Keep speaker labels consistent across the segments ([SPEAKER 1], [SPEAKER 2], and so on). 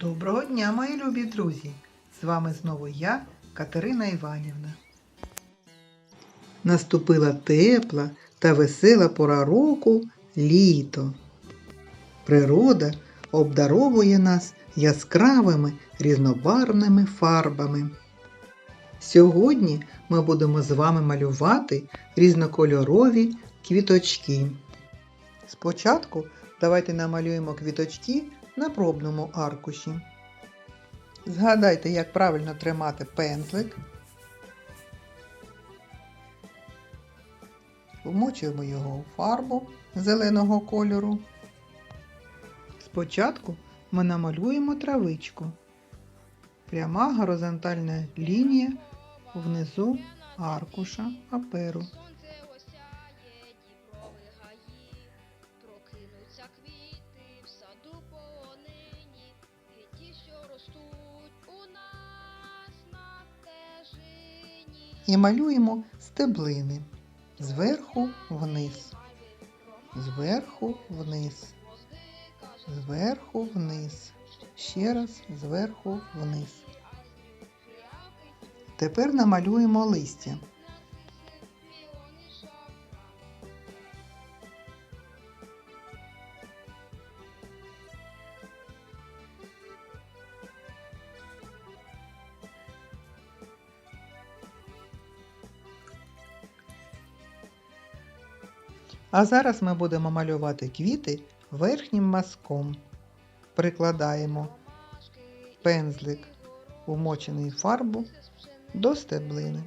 [SPEAKER 1] Доброго дня, мої любі друзі! З вами знову я, Катерина Іванівна. Наступила тепла та весела пора року літо. Природа обдаровує нас яскравими різнобарвними фарбами. Сьогодні ми будемо з вами малювати різнокольорові квіточки. Спочатку давайте намалюємо квіточки на пробному аркуші. Згадайте, як правильно тримати пензлик. Вмочуємо його у фарбу зеленого кольору. Спочатку ми намалюємо травичку. Пряма горизонтальна лінія внизу аркуша паперу.
[SPEAKER 2] І
[SPEAKER 1] малюємо стеблини зверху вниз, зверху вниз, зверху вниз, ще раз зверху вниз. Тепер намалюємо листя. А зараз ми будемо малювати квіти верхнім мазком. Прикладаємо пензлик, вмочений в фарбу, до стеблини.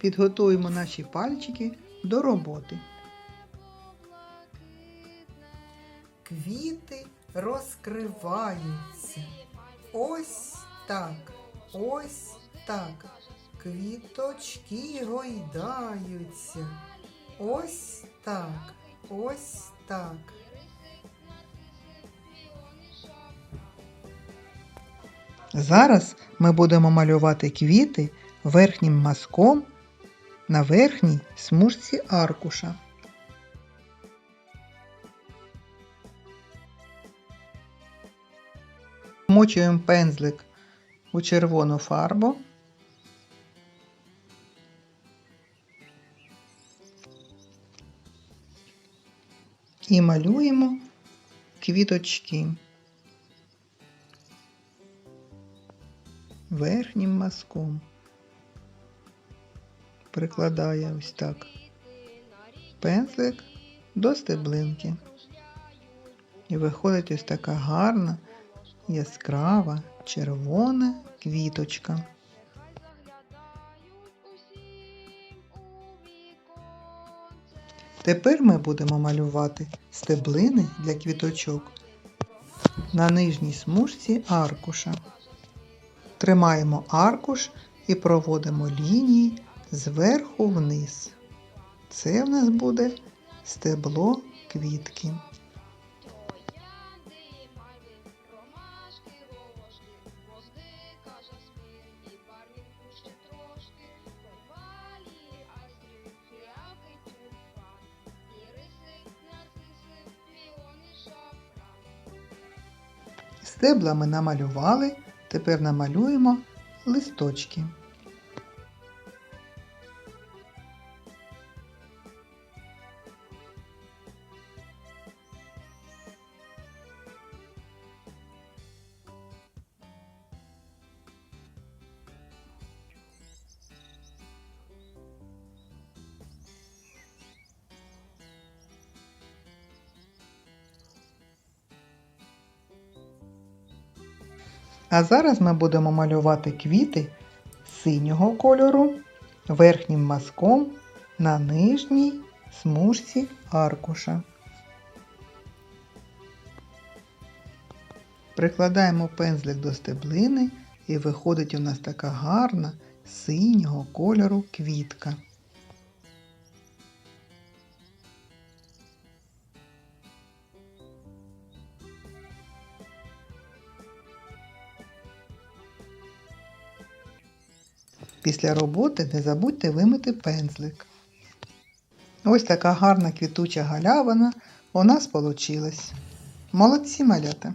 [SPEAKER 1] Підготуємо наші пальчики до роботи. Квіти розкриваються. Ось так, ось так. Квіточки гойдаються. Ось так, ось так. Зараз ми будемо малювати квіти верхнім мазком на верхній смужці аркуша. Вмочуємо пензлик у червону фарбу. І малюємо квіточки верхнім мазком. Прикладаю ось так пензлик до стеблинки. І виходить ось така гарна, яскрава, червона квіточка. Тепер ми будемо малювати стеблини для квіточок на нижній смужці аркуша. Тримаємо аркуш і проводимо лінії зверху вниз. Це в нас буде стебло квітки. Стебла ми намалювали, тепер намалюємо листочки. А зараз ми будемо малювати квіти синього кольору верхнім мазком на нижній смужці аркуша. Прикладаємо пензлик до стеблини і виходить у нас така гарна синього кольору квітка. Після роботи не забудьте вимити пензлик. Ось така гарна квітуча галявина у нас получилась. Молодці малята!